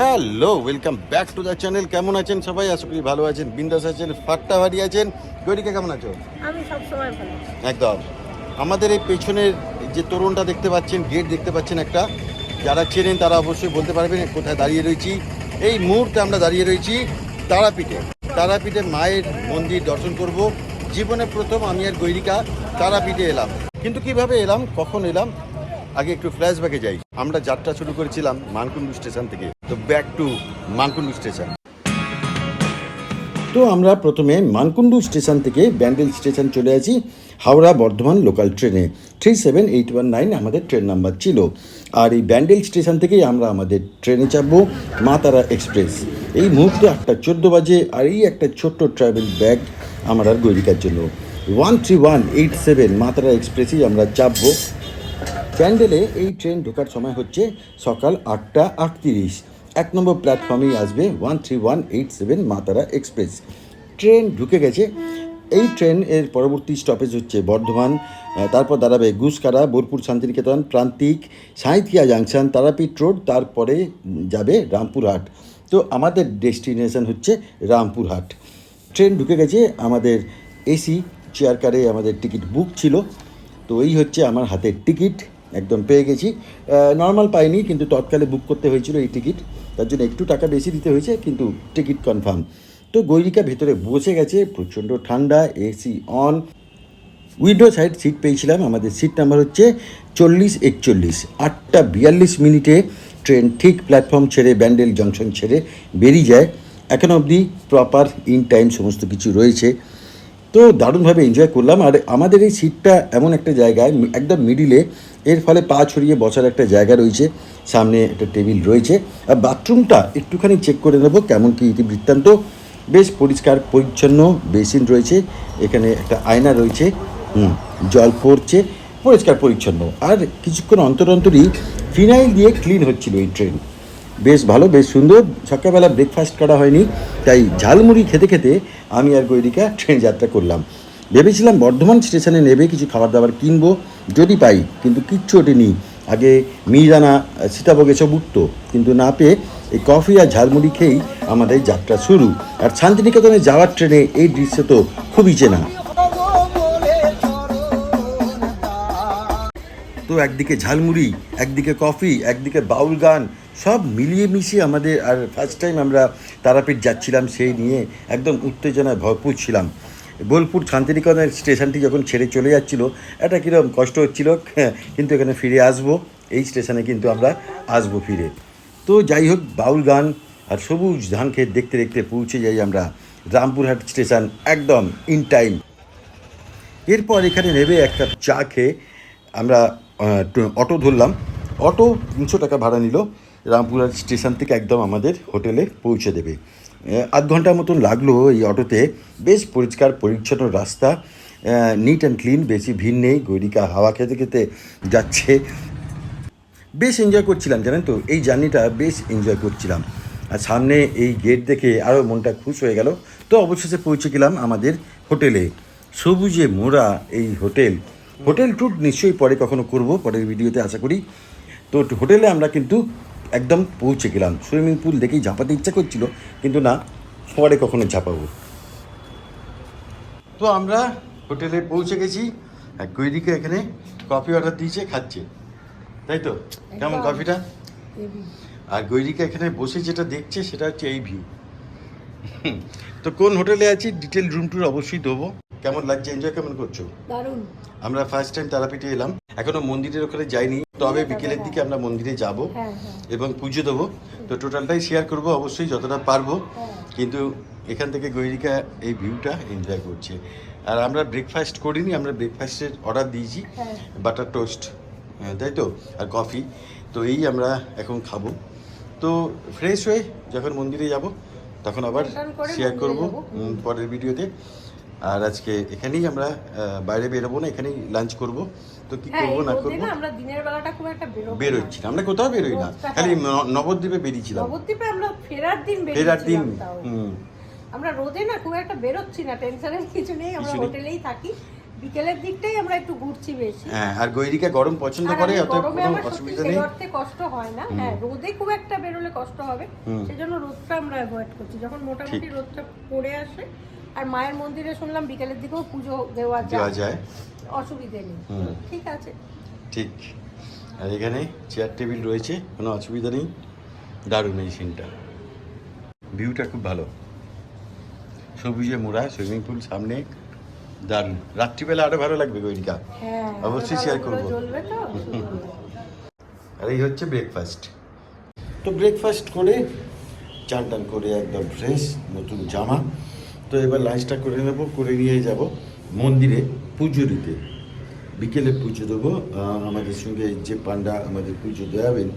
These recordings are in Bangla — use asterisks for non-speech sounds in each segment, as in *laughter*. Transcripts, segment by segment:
Hello welcome back to the channel কেমন আছেন সবাই? আশা করি ভালো আছেন। বিন্দাস আছেন ফাট্টা বাড়ি আছেন। গরিকা কেমন আছো? আমি সব সময় ভালো। একদম। আমাদের এই পেছনের যে তোরণটা দেখতে পাচ্ছেন গেট দেখতে পাচ্ছেন একটা। যারা চেনেন তারা অবশ্যই বলতে পারবেন কোথায় দাঁড়িয়ে রয়েছি। এই মুহূর্তে আমরা দাঁড়িয়ে রয়েছি তারাপীঠে। তারাপীঠে মায়ের মন্দির দর্শন করব। জীবনে প্রথম আমি আর গৈরিকা তারাপীঠে এলাম। কিন্তু কীভাবে এলাম কখন এলাম আগে একটু ফ্ল্যাশব্যাকে যাই। আমরা যাত্রা শুরু করেছিলাম মানকুণ্ডু স্টেশন থেকে। তো ব্যাক টু মানকুণ্ডু স্টেশন। তো আমরা প্রথমে মানকুণ্ডু স্টেশন থেকে ব্যান্ডেল স্টেশন চলে আসি হাওড়া বর্ধমান লোকাল ট্রেনে three seven eight one nine আমাদের ট্রেন নাম্বার ছিল। আর এই ব্যান্ডেল স্টেশন থেকেই আমরা আমাদের ট্রেনে চাপবো মা তারা এক্সপ্রেস এই মুহূর্তে একটা চোদ্দ বাজে আর এই একটা ছোট্ট ট্রাভেল ব্যাগ আমার আর গৈরিকার জন্য। One three one eight seven Maa Tara এক্সপ্রেসেই আমরা চাপবো। প্যান্ডেলে এই ট্রেন ঢোকার সময় হচ্ছে সকাল আটটা আটত্রিশ। এক নম্বর প্ল্যাটফর্মেই আসবে one three one eight seven Maa Tara express. Train ঢুকে গেছে। এই ট্রেন এর পরবর্তী স্টপেজ হচ্ছে বর্ধমান তারপর দাঁড়াবে গুসকারা, বোলপুর, শান্তিনিকেতন, প্রান্তিক, সাঁইথিয়া জাংশন, তারাপীঠ রোড, তারপরে যাবে রামপুরহাট। তো আমাদের ডেস্টিনেশন হচ্ছে রামপুরহাট। ট্রেন ঢুকে গেছে, আমাদের এসি, চেয়ার কারে আমাদের টিকিট বুক ছিল। তো এই হচ্ছে আমার হাতের টিকিট। একদম পেয়ে গেছি। নর্মাল পাইনি, কিন্তু তৎকালে বুক করতে হয়েছিল এই টিকিট তার জন্য একটু টাকা বেশি দিতে হয়েছে, কিন্তু টিকিট কনফার্ম তো গৈরিকা ভেতরে বসে গেছে, প্রচণ্ড ঠান্ডা AC on window side seat পেয়েছিলাম, আমাদের সিট নাম্বার হচ্ছে চল্লিশ একচল্লিশ। আটটা বিয়াল্লিশ মিনিটে ট্রেন ঠিক প্ল্যাটফর্ম ছেড়ে, ব্যান্ডেল জংশন ছেড়ে বেরিয়ে যায়। এখন অবধি প্রপার ইন টাইম সমস্ত কিছু রয়েছে। তো দারুণভাবে এনজয় করলাম। আর আমাদের এই সিটটা এমন একটা জায়গায় একদম মিডিলে এর ফলে পা ছড়িয়ে বসার একটা জায়গা রয়েছে। সামনে একটা টেবিল রয়েছে। আর বাথরুমটা একটুখানি চেক করে নেব কেমন কী ইতিবৃত্তান্ত। বেশ পরিষ্কার, পরিচ্ছন্ন বেসিন রয়েছে। এখানে একটা আয়না রয়েছে। হুম, জল পড়ছে। পরিষ্কার, পরিচ্ছন্ন। আর কিছুক্ষণ অন্তর অন্তরই ফিনাইল দিয়ে ক্লিন হচ্ছিল এই ট্রেন বেশ ভালো, বেশ সুন্দর। সকালবেলা ব্রেকফাস্ট করা হয়নি, তাই ঝালমুড়ি খেতে খেতে আমি আর গৈরিকা ট্রেন যাত্রা করলাম। ভেবেছিলাম বর্ধমান স্টেশনে নেবে কিছু খাবার দাবার কিনবো, যদি পাই, কিন্তু কিচ্ছু ওঠেনি। আগে মিহিদানা সীতাভোগ এসব উঠতো, কিন্তু না পেয়ে এই কফি আর ঝালমুড়ি খেয়েই আমাদের যাত্রা শুরু। আর শান্তিনিকেতনে যাওয়ার ট্রেনে এই দৃশ্য তো খুবই চেনা। তো একদিকে ঝালমুড়ি, একদিকে কফি, একদিকে বাউল গান সব মিলিয়ে মিশিয়ে আমাদের আর ফার্স্ট টাইম আমরা তারাপীঠ যাচ্ছিলাম সেই নিয়ে একদম উত্তেজনায় ভরপুর ছিলাম। বোলপুর শান্তিনিকেতনের স্টেশনটি যখন ছেড়ে চলে যাচ্ছিল এটা কীরকম কষ্ট হচ্ছিল কিন্তু এখানে ফিরে আসব। এই স্টেশনে কিন্তু আমরা আসব ফিরে। তো যাই হোক, বাউল গান আর সবুজ ধান ক্ষেত দেখতে দেখতে পৌঁছে যাই আমরা রামপুরহাট স্টেশন একদম ইন টাইম এরপর এখানে নেবে একটা চা খেয়ে আমরা অটো ধরলাম। অটো তিনশো টাকা ভাড়া নিল। রামপুরহাট স্টেশন থেকে একদম আমাদের হোটেলে পৌঁছে দেবে। আধ ঘণ্টার মতন লাগল এই অটোতে। বেশ পরিষ্কার, পরিচ্ছন্ন রাস্তা। নিট অ্যান্ড ক্লিন বেশি ভিড় নেই। গৈরিকা হাওয়া খেতে খেতে যাচ্ছে। বেশ এনজয় করছিলাম, জানেন তো? এই জার্নিটা বেশ এনজয় করছিলাম। আর সামনে এই গেট দেখে আরও মনটা খুশ হয়ে গেল। তো অবশেষে পৌঁছে গেলাম আমাদের হোটেলে। সবুজে মোড়া এই হোটেল। হোটেল ট্যুর নিশ্চয়ই পরে কখনো করব, পরের ভিডিওতে আশা করি। তো হোটেলে আমরা কিন্তু একদম পৌঁছে গেলাম। সুইমিং পুল দেখেই ঝাঁপাতে ইচ্ছা করছিল কিন্তু না পরে কখনো ঝাঁপাবো। তো আমরা হোটেলে পৌঁছে গেছি আর গৈরিকে এখানে কফি অর্ডার দিয়েছে খাচ্ছে। তাই তো? কেমন কফিটা আর গৈরিকা এখানে বসে যেটা দেখছে সেটা হচ্ছে এই ভিউ তো কোন হোটেলে আছি ডিটেল রুম টুর অবশ্যই দেবো। কেমন লাগছে? এনজয় কেমন করছ? দারুণ। আমরা ফার্স্ট টাইম তারাপীঠে এলাম। এখনও মন্দিরের ওখানে যাইনি। তবে বিকেলের দিকে আমরা মন্দিরে যাব হ্যাঁ হ্যাঁ। এবং পুজো দেবো। তো টোটালটাই শেয়ার করব। অবশ্যই যতটা পারব। হ্যাঁ। কিন্তু এখান থেকে গৈরিকা এই ভিউটা এনজয় করছে। আর আমরা ব্রেকফাস্ট করিনি আমরা ব্রেকফাস্টের অর্ডার দিয়েছি। বাটার টোস্ট তাই তো? আর কফি তো এই আমরা এখন খাব। তো ফ্রেশ হয়ে যখন মন্দিরে যাব তখন আবার শেয়ার করব পরের ভিডিওতে আর আজকে এখানেই আমরা বাইরে বেরোবো না এখানেই লাঞ্চ করব। তো কি হ্যাঁ করব না করব? আমরা দিনের বেলাটা খুব একটা বেরোচ্ছি আমরা কোথাও বেরোই না। খালি। নবদ্বীপে বেরিয়েছিলাম। নবদ্বীপে আমরা ফেরার দিন ফেরার দিন হুম। আমরা রোদে না খুব একটা বেরোচ্ছি না টেনশনের কিছু নেই আমরা হোটেলেই থাকি। বিকেলের দিকটাই আমরা একটু ঘুরছি বেশি। হ্যাঁ আর গৈরিকা গরম পছন্দ করে অত কোনো অসুবিধা নেই। কষ্ট হয় না। হ্যাঁ রোদে খুব একটা বেরোলে কষ্ট হবে। সেজন্য রোদটা আমরা অ্যাভয়েড করছি। যখন মোটামুটি রোদটা পড়ে আসে আর মায়ের মন্দিরে শুনলাম বিকেলের দিকেও পুজো দেওয়া যায়। অসুবিধে নেই। ঠিক আছে। ঠিক। আর এখানে চেয়ার টেবিল রয়েছে কোনো অসুবিধা নেই। দারুণ এই সিনটা ভিউটা খুব ভালো। সবুজে মোড়া সুইমিং পুল সামনে দারুণ। রাত্রিবেলা আরও ভালো লাগবে গৈরিকা। হ্যাঁ অবশ্যই শেয়ার করব। *laughs* আর এই হচ্ছে ব্রেকফাস্ট তো ব্রেকফাস্ট করে চান টান করে একদম ফ্রেশ নতুন জামা। তো এবার লাঞ্চটা করে নেব, করে নিয়ে যাব। মন্দিরে পুজো দিতে। বিকেলে পুজো দেবো। আমাদের সঙ্গে যে পান্ডা আমাদের পুজো দেওয়াবেন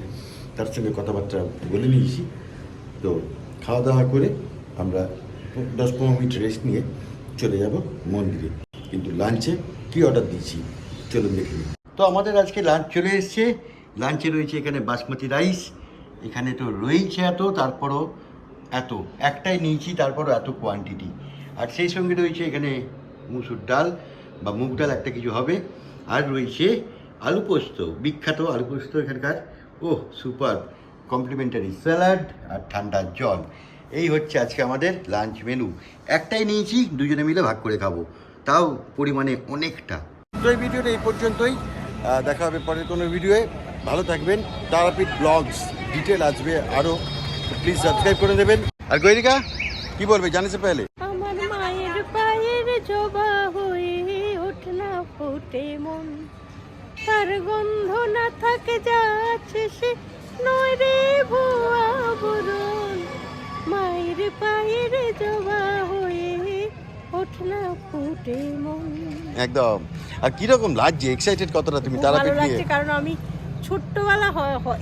তার সঙ্গে কথাবার্তা বলে নিয়েছি। তো খাওয়া দাওয়া করে আমরা দশ পনেরো মিনিট রেস্ট নিয়ে চলে যাব মন্দিরে। কিন্তু লাঞ্চে কি অর্ডার দিয়েছি? চলুন দেখে তো আমাদের আজকে লাঞ্চ চলে এসছে। লাঞ্চে রয়েছে এখানে বাসমতি রাইস এখানে তো রয়েছে এত, তারপরও এত, একটাই নিয়েছি, তারপরও এত কোয়ান্টিটি আর সেই সঙ্গে রয়েছে এখানে মুসুর ডাল বা মুগ ডাল একটা কিছু হবে। আর রয়েছে আলু পোস্ত, বিখ্যাত আলু পোস্ত এখানকার। ওহ সুপার কমপ্লিমেন্টারি স্যালাড আর ঠান্ডা জল। এই হচ্ছে আজকে আমাদের লাঞ্চ মেনু একটাই নিয়েছি, দুজনে মিলে ভাগ করে খাব। তাও পরিমাণে অনেকটা। তো এই ভিডিওটা এই পর্যন্তই। দেখা হবে পরের কোনো ভিডিওয়ে। ভালো থাকবেন। তারাপীঠ ব্লগস ডিটেল আসবে আরও। প্লিজ সাবস্ক্রাইব করে দেবেন। আর গৈরিকা কি বলবে জানিস পেলে? আমার মায়ের পায়ের জবা হয়ে ওঠ না ফোটে মন। তার গন্ধ না থাকে যাচ্ছে সে নয় রে ভুয়া বরণ। মায়ের পায়ের জবা হয়ে ওঠ না ফোটে মন। একদম। আর কীরকম লাগছে? এক্সাইটেড কতটা তুমি? ভালো লাগছে কারণ আমি ছোট্টবেলা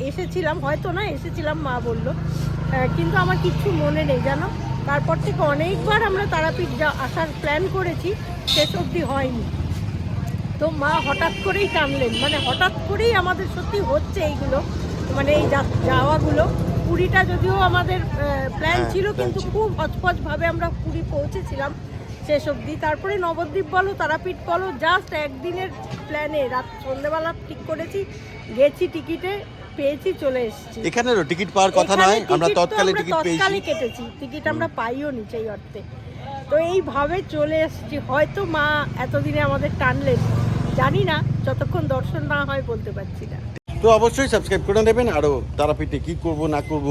এসেছিলাম হয়তো না এসেছিলাম মা বলল। কিন্তু আমার কিচ্ছু মনে নেই জানো? তারপর থেকে অনেকবার আমরা তারাপীঠ যা আসার প্ল্যান করেছি শেষ অবধি হয়নি। তো মা হঠাৎ করেই টানলেন মানে হঠাৎ করেই আমাদের সত্যি হচ্ছে এইগুলো মানে এই যাওয়াগুলো। পুরীটা যদিও আমাদের প্ল্যান ছিল কিন্তু খুব হচপচ ভাবে আমরা পুরী পৌঁছেছিলাম। শেষ অবধি। তারপরে নবদ্বীপ বলো তারাপীঠ বলো জাস্ট একদিনের প্ল্যানে রাত সন্ধ্যেবেলা ঠিক করেছি গেছি টিকিটে পেয়েছি চলে এসেছি। এখানেরও টিকিট পাওয়ার কথা নয় আমরা তৎকালে টিকিট পেয়েছি। তৎকালে কেটেছি টিকিট আমরা পাইও নি সেই অর্থে। তো এইভাবে চলে এসেছি। হয়তো মা এতদিনে আমাদের টানলেন জানি না যতক্ষণ দর্শন না হয় বলতে পারছি না। তো অবশ্যই সাবস্ক্রাইব করে নেবেন আরও তারাপীঠে কী করব না করব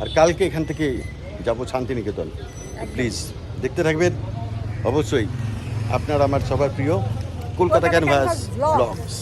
আর কালকে এখান থেকে যাব শান্তিনিকেতন। প্লিজ দেখতে থাকবেন। অবশ্যই। আপনার আমার সবার প্রিয় কলকাতা ক্যানভাস ব্লগস